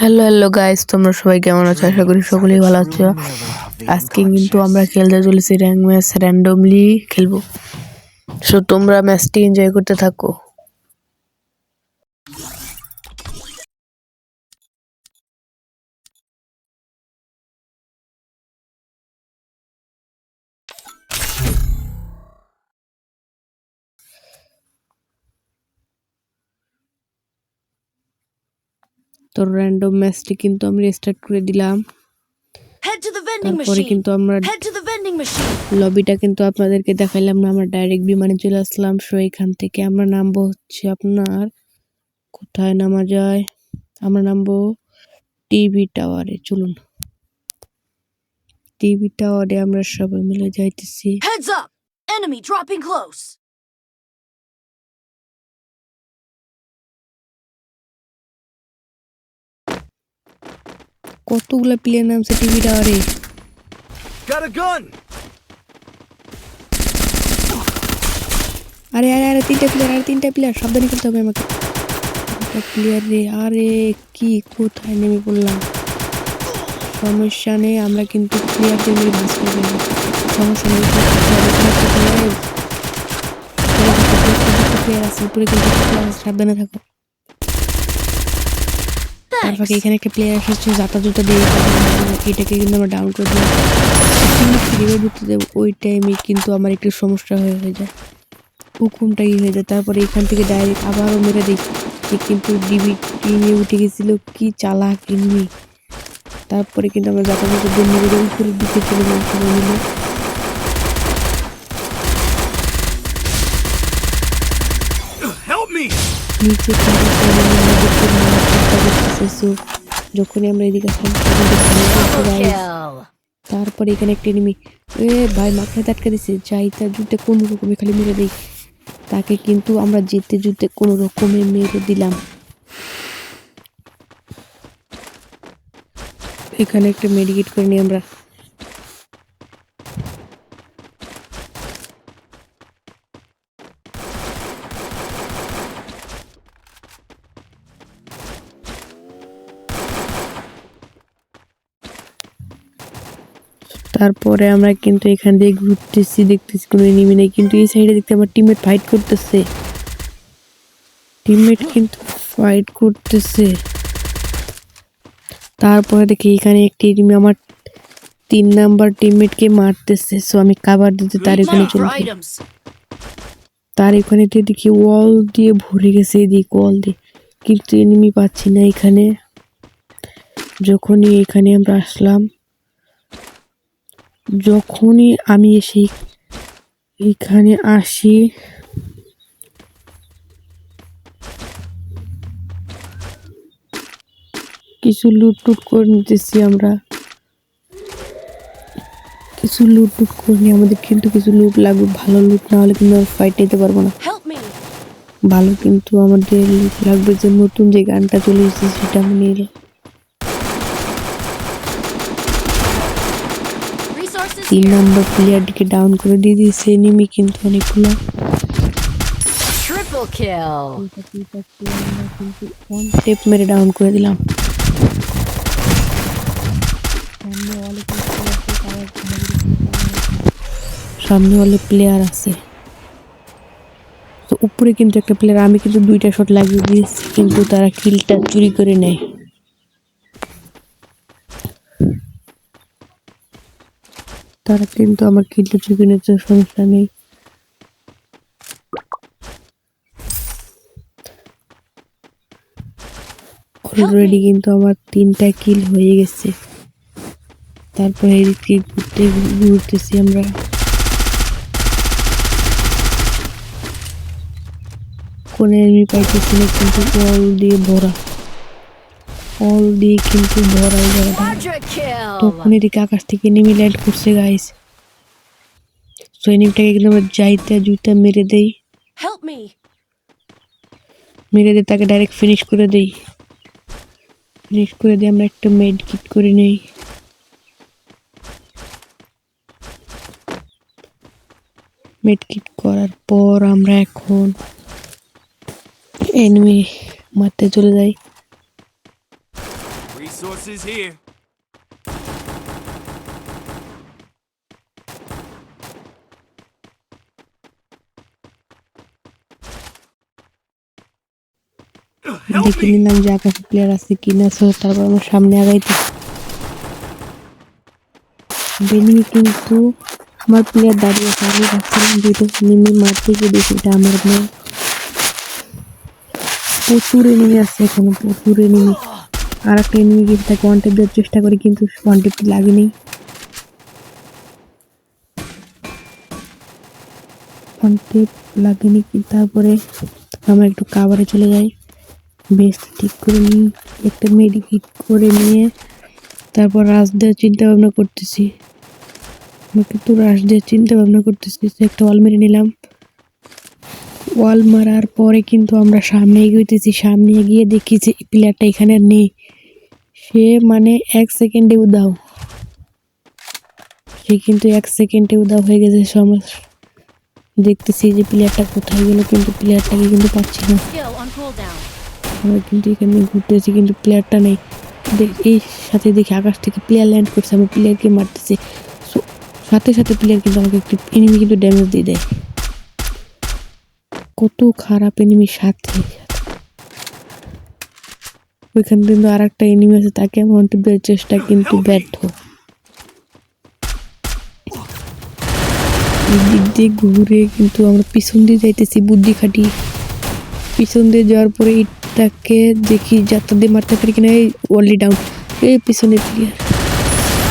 Hello hello guys তোমরা সবাই কেমন আছো? আশা করি সকলেই ভালো আছো। আজকে কিন্তু আমরা খেলতে চলেছি র্যাঙ্ক ম্যাচ র্যান্ডমলি খেলব। সো তোমরা ম্যাচটি এনজয় করতে থাকো। তো র্যান্ডম ম্যাচটি কিন্তু আমি রেস্টার্ট করে দিলাম তারপরে কিন্তু আমরা. লবিটা কিন্তু আপনাদেরকে দেখাইলাম না আমরা ডাইরেক্ট বিমানে চলে আসলাম সো এখান থেকে আমরা নামবো হচ্ছে আপনার কোথায় নামা যায় আমরা নামবো টিভি টাওয়ারে চলুন টিভি টাওয়ারে আমরা সবাই মিলে যাইতেছি Heads up. Enemy dropping close. কতগুলা প্লেয়ার নামছে টিভি টাওয়ারে! আরে আরে আরে তিনটা প্লেয়ার আরে তিনটা প্লেয়ার সাবধানে খেলতে হবে আমাকে। প্লেয়ার রে আরে কি কোথায় নেমে পড়লাম? সমস্যা নেই আমরা কিন্তু প্লেয়ারদের ভাস দেবো সমস্যা নেই প্লেয়ার আছে উপরে কিন্তু সাবধানে থাকো। তার ফাঁকে এখানে একটা প্লেয়ার এসেছে জাতা জুতা দিয়ে এটাকে কিন্তু আমরা ডাউন করে দিলাম। ফিরে ঢুকতে দেবো ওই টাইমে কিন্তু আমার একটু সমস্যা হয়ে হয়ে যায়। হুকুমটা ই হয়ে যায়। তারপরে এখান থেকে ডাইরেক্ট আবারও মেরে দেখি এ কিন্তু ডিবি টিমে উঠে গেছিল। কি চালাক এমনি তারপরে কিন্তু আমরা যাতায়াত দিয়ে মেরে উপরের দিকে চলে গেলাম সবাই মিলে। So, যখনই আমরা এদিকে তারপরে এখানে একটা এনিমি এ ভাই মাথায় আটকে দিছে যাই তার জুতে কোনো রকমে খালি মেরে দেই। তাকে কিন্তু আমরা যেতে যেতে কোনো রকমে মেরে দিলাম। এখানে একটা মেডিকেট করে নিই আমরা। তারপরে আমরা কিন্তু এখান দিয়ে ঘুরতেছি দেখতেছি কোনো এনিমি নেই কিন্তু এই সাইডে দেখতে আমার টিমমেট ফাইট করতেছে। টিমমেট কিন্তু ফাইট করতেছে। তারপরে দেখি এখানে একটি এনিমি আমার তিন নাম্বার টিমমেটকে মারতেছে। সো আমি কাবার দিতে তার এখানে চলে। তার এখানে দেখি ওয়াল দিয়ে ভরে গেছে এদিক ওয়াল দিয়ে। কিন্তু এনিমি পাচ্ছি না এখানে। যখনই এখানে আমরা আসলাম যখনই আমি এসে এখানে আসি কিছু লুট টুট করে নিতেছি আমরা। কিছু লুট টুট করে নিয়ে আমাদের কিন্তু কিছু লুট লাগবে। ভালো লুট না হলে কিন্তু আমরা ফাইট নিতে পারব না। ভালো কিন্তু আমাদের লুট লাগবে যে নতুন যে গানটা চলে এসেছে সেটা আমি নিয়ে এলাম। Resources তিন. নাম্বার প্লেয়ারটিকে ডাউন করে দিয়ে দিয়েছে এনিমি কিন্তু অনেকগুলো. টেপ মেরে ডাউন করে দিলাম সামনে অনেক প্লেয়ার আছে তো উপরে কিন্তু একটা প্লেয়ার আমি কিন্তু দুইটা শট লাগিয়ে দিয়েছি কিন্তু তারা কিলটা চুরি করে নেয় তারা কিন্তু আমার কিলটা চুরি করে নিতে সমস্যা নেই। অলরেডি কিন্তু আমার তিনটা কিল হয়ে গেছে। তারপরে এদিকে ঘুরতে ঘুরতেছি আমরা। কোন এনিমি পাইতেছি না কিন্তু অল দিয়ে ভরা। অল দিয়ে কিন্তু ভরা এই জায়গাটা তখন এদিকে আকাশ থেকে নেমে ল্যান্ড করছে গাইস সো এনিমিটাকে কিন্তু আমরা যাইতে জুতা মেরে দেই। মেরে দিয়ে তাকে ডাইরেক্ট ফিনিশ করে দেই। ফিনিশ করে দিয়ে আমরা একটা মেড কিট করে নেই। মেডকিট করার পর আমরা এখন এনিমি মারতে চলে যাই। Resources here. দেখে নিলাম যে আকাশে প্লেয়ার আছে কিনা সো তারপর আমার সামনে আগাইতে বেনিমি কিন্তু আমার প্লেয়ার দাঁড়িয়ে আছে আমি ভাবছিলাম যেহেতু মিমি মারতে গিয়ে দেখি এটা আমার মেয়ে প্রচুর এনিমি আছে এখানে প্রচুর এনিমি আর একটা এনিমি গিয়ে তাকে ওয়ান্টেড দেওয়ার চেষ্টা করি, কিন্তু ওয়ান্টেড লাগেনি। ওয়ান্টেড লাগেনি তারপরে আমরা একটু কাভারে চলে যাই। বেশ ঠিক করে নিই, একটা মেডিকেট করে নিয়ে তারপর রাশ দেওয়ার চিন্তা ভাবনা করতেছি। আমরা কিন্তু রাশ দেওয়ার চিন্তা ভাবনা করতেছি তো একটা ওয়াল মেরে নিলাম। ওয়াল মারার পরে কিন্তু আমরা সামনে এগোইতেছি, সামনে এগিয়ে দেখি যে প্লেয়ারটা এখানে নেই। সে মানে এক সেকেন্ডে উদাও সে কিন্তু এক সেকেন্ডে উদাও হয়ে গেছে সমাজ দেখতেছি যে প্লেয়ারটা কোথায় গেল, কিন্তু প্লেয়ারটাকে কিন্তু পাচ্ছি না. আমরা কিন্তু এখানে ঘুরতেছি কিন্তু প্লেয়ারটা নেই। এই সাথে দেখি আকাশ থেকে প্লেয়ার ল্যান্ড করছে আমি প্লেয়ারকে মারতেছি। সাথে সাথে প্লেয়ার কিন্তু আমাকে একটু এনিমি কিন্তু ড্যামেজ দিয়ে দেয়। কত খারাপ এনিমির সাথে। ওইখানে কিন্তু আর একটা এনিমি আছে, তাকে আমি অন্টে দেওয়ার চেষ্টা কিন্তু ব্যর্থ। দিক দিয়ে ঘুরে কিন্তু আমরা পিছন দিয়ে যাইতেছি বুদ্ধি খাটিয়ে পিছন দিয়ে যাওয়ার পরে ইটটাকে দেখি যাত্রা দিয়ে মারতে পারি কিনা, এই ওয়ালি ডাউন এই পিছনের প্লেয়ার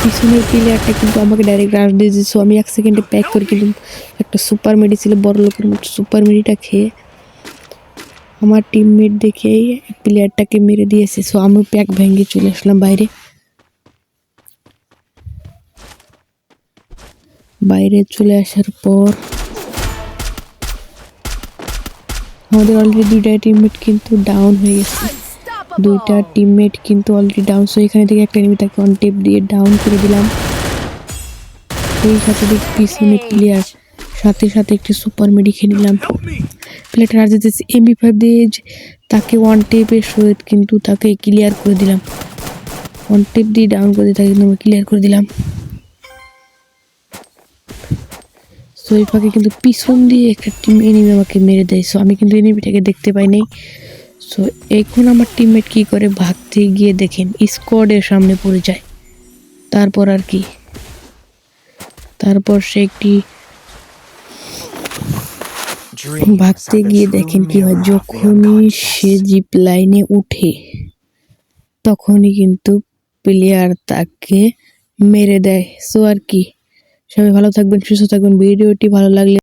পিছনের প্লেয়ারটা কিন্তু আমাকে ডাইরেক্ট রাশ দিয়ে দিয়েছে। আমি এক সেকেন্ডে প্যাক করে কিন্তু একটা সুপার মেডি ছিল বড় লোকের মতো সুপার মেডিটা খেয়ে আমার টিমমেট দেখেই প্লেয়ারটাকে মেরে দিয়েছে সো আমি প্যাক ভেঙে চলে আসলাম বাইরে। বাইরে চলে আসার পর আমাদের অলরেডি দুইটা টিমমেট কিন্তু ডাউন হয়ে গেছে। দুইটা. টিমমেট কিন্তু অলরেডি ডাউন সো এখানে থেকে একটা এনিমি তাকে অন টেপ দিয়ে ডাউন করে দিলাম। সেই সাথে পিছনে প্লেয়ার সাথে সাথে একটি সুপার মেডি খেয়ে নিলাম! প্লেয়ারটা আর যেতেছে এমবি ফাইভ দিয়ে তাকে ওয়ান টেপের সহিত কিন্তু তাকে ক্লিয়ার করে দিলাম। ওয়ান টেপ দিয়ে ডাউন করে তাকে কিন্তু ক্লিয়ার করে দিলাম। ফাঁকে কিন্তু পিছন দিয়ে একটা টিম এনিমি আমাকে মেরে দেয়। সো আমি কিন্তু এনিমিটাকে দেখতে পাই নাই। সো এখন আমার টিমমেট কি করে? ভাগতে গিয়ে দেখেন স্কোয়াডের সামনে পড়ে যায়। তারপর আর কি? তারপর সে একটি ভাগতে গিয়ে দেখেন কি হয় যখনই সে জিপ লাইনে উঠে তখনই কিন্তু প্লেয়ার তাকে মেরে দেয়। সো আর কি সবাই ভালো থাকবেন সুস্থ থাকবেন। ভিডিওটি ভালো লাগলে